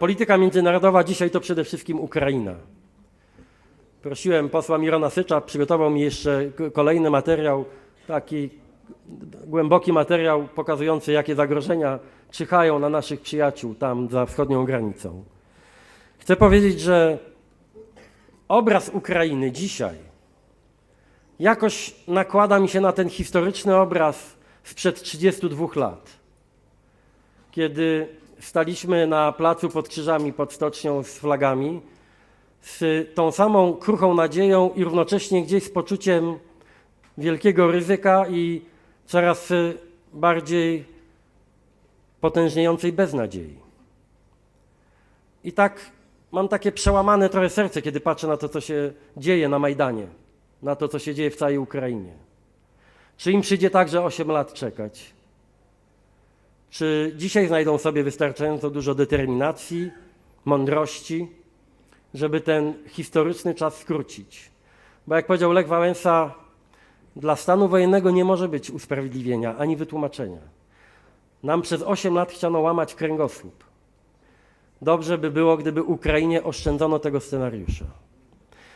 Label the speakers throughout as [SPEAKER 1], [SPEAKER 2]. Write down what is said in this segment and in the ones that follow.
[SPEAKER 1] Polityka międzynarodowa dzisiaj to przede wszystkim Ukraina. Prosiłem posła Mirona Sycza, przygotował mi jeszcze kolejny materiał, taki głęboki materiał pokazujący, jakie zagrożenia czyhają na naszych przyjaciół tam za wschodnią granicą. Chcę powiedzieć, że obraz Ukrainy dzisiaj jakoś nakłada mi się na ten historyczny obraz sprzed 32 lat, kiedy staliśmy na placu pod krzyżami pod stocznią z flagami, z tą samą kruchą nadzieją i równocześnie gdzieś z poczuciem wielkiego ryzyka i coraz bardziej potężniejącej beznadziei. I tak mam takie przełamane trochę serce, kiedy patrzę na to, co się dzieje na Majdanie, na to, co się dzieje w całej Ukrainie. Czy im przyjdzie także 8 lat czekać? Czy dzisiaj znajdą sobie wystarczająco dużo determinacji, mądrości, żeby ten historyczny czas skrócić? Bo jak powiedział Lech Wałęsa, dla stanu wojennego nie może być usprawiedliwienia ani wytłumaczenia. Nam przez 8 lat chciano łamać kręgosłup. Dobrze by było, gdyby Ukrainie oszczędzono tego scenariusza.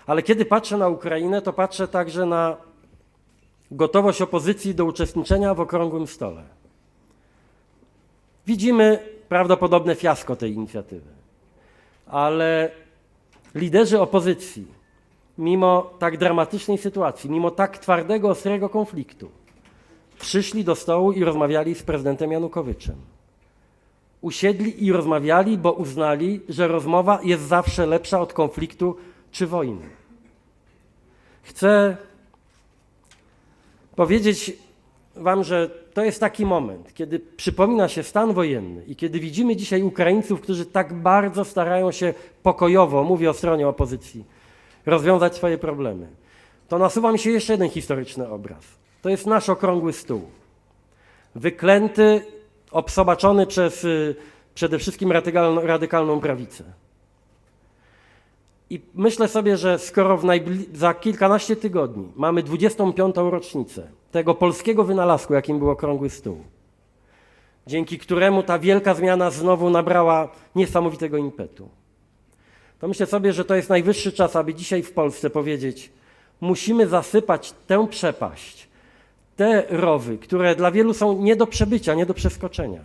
[SPEAKER 1] Ale kiedy patrzę na Ukrainę, to patrzę także na gotowość opozycji do uczestniczenia w okrągłym stole. Widzimy prawdopodobne fiasko tej inicjatywy, ale liderzy opozycji, mimo tak dramatycznej sytuacji, mimo tak twardego, ostrego konfliktu, przyszli do stołu i rozmawiali z prezydentem Janukowiczem. Usiedli i rozmawiali, bo uznali, że rozmowa jest zawsze lepsza od konfliktu czy wojny. Chcę powiedzieć Wam, że to jest taki moment, kiedy przypomina się stan wojenny i kiedy widzimy dzisiaj Ukraińców, którzy tak bardzo starają się pokojowo, mówię o stronie opozycji, rozwiązać swoje problemy. To nasuwa mi się jeszcze jeden historyczny obraz. To jest nasz okrągły stół. Wyklęty, obsobaczony przez y, przede wszystkim radykalną, radykalną prawicę. I myślę sobie, że skoro za kilkanaście tygodni mamy 25. rocznicę tego polskiego wynalazku, jakim był okrągły stół, dzięki któremu ta wielka zmiana znowu nabrała niesamowitego impetu, to myślę sobie, że to jest najwyższy czas, aby dzisiaj w Polsce powiedzieć: musimy zasypać tę przepaść, te rowy, które dla wielu są nie do przebycia, nie do przeskoczenia.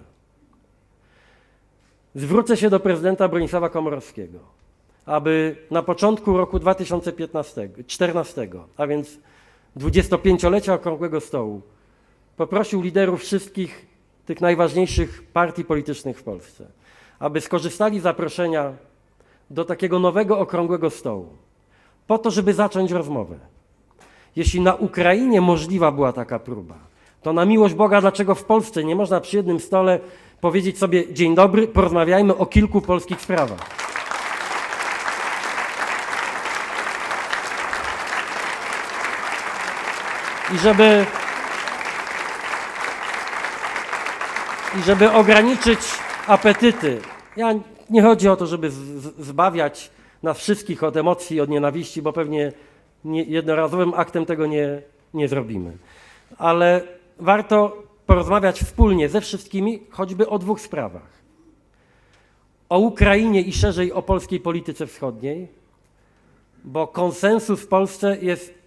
[SPEAKER 1] Zwrócę się do prezydenta Bronisława Komorowskiego aby na początku roku 2014, a więc 25-lecia Okrągłego Stołu, poprosił liderów wszystkich tych najważniejszych partii politycznych w Polsce, aby skorzystali z zaproszenia do takiego nowego Okrągłego Stołu, po to, żeby zacząć rozmowę. Jeśli na Ukrainie możliwa była taka próba, to na miłość Boga, dlaczego w Polsce nie można przy jednym stole powiedzieć sobie: Dzień dobry, porozmawiajmy o kilku polskich sprawach. I żeby, I żeby ograniczyć apetyty. Ja nie chodzi o to, żeby zbawiać nas wszystkich od emocji, od nienawiści, bo pewnie nie, jednorazowym aktem tego nie, nie zrobimy. Ale warto porozmawiać wspólnie ze wszystkimi, choćby o dwóch sprawach. O Ukrainie i szerzej o polskiej polityce wschodniej, bo konsensus w Polsce jest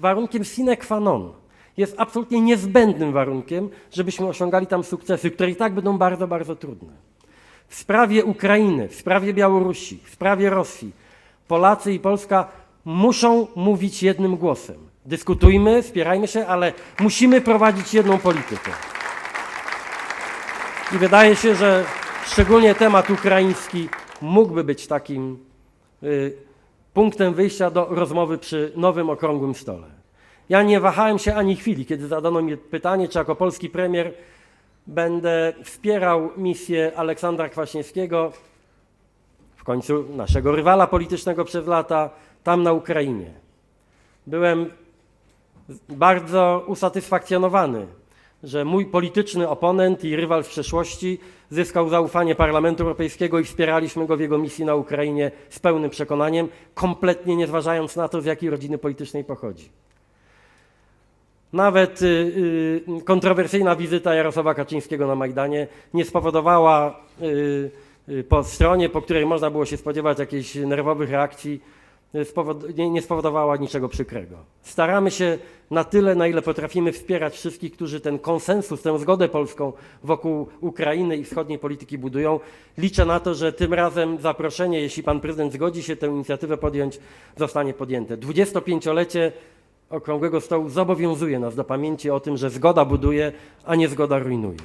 [SPEAKER 1] warunkiem sine qua non. Jest absolutnie niezbędnym warunkiem, żebyśmy osiągali tam sukcesy, które i tak będą bardzo, bardzo trudne. W sprawie Ukrainy, w sprawie Białorusi, w sprawie Rosji Polacy i Polska muszą mówić jednym głosem. Dyskutujmy, spierajmy się, ale musimy prowadzić jedną politykę. I wydaje się, że szczególnie temat ukraiński mógłby być takim y, punktem wyjścia do rozmowy przy nowym okrągłym stole. Ja nie wahałem się ani chwili, kiedy zadano mi pytanie, czy jako polski premier będę wspierał misję Aleksandra Kwaśniewskiego, w końcu naszego rywala politycznego przez lata, tam na Ukrainie. Byłem bardzo usatysfakcjonowany, że mój polityczny oponent i rywal w przeszłości zyskał zaufanie Parlamentu Europejskiego i wspieraliśmy go w jego misji na Ukrainie z pełnym przekonaniem, kompletnie nie zważając na to, z jakiej rodziny politycznej pochodzi. Nawet y, y, kontrowersyjna wizyta Jarosława Kaczyńskiego na Majdanie nie spowodowała y, po stronie, po której można było się spodziewać jakichś nerwowych reakcji, nie, spowodowała niczego przykrego. Staramy się na tyle, na ile potrafimy wspierać wszystkich, którzy ten konsensus, tę zgodę polską wokół Ukrainy i wschodniej polityki budują. Liczę na to, że tym razem zaproszenie, jeśli pan prezydent zgodzi się tę inicjatywę podjąć, zostanie podjęte. 25-lecie Okrągłego Stołu zobowiązuje nas do pamięci o tym, że zgoda buduje, a nie zgoda rujnuje.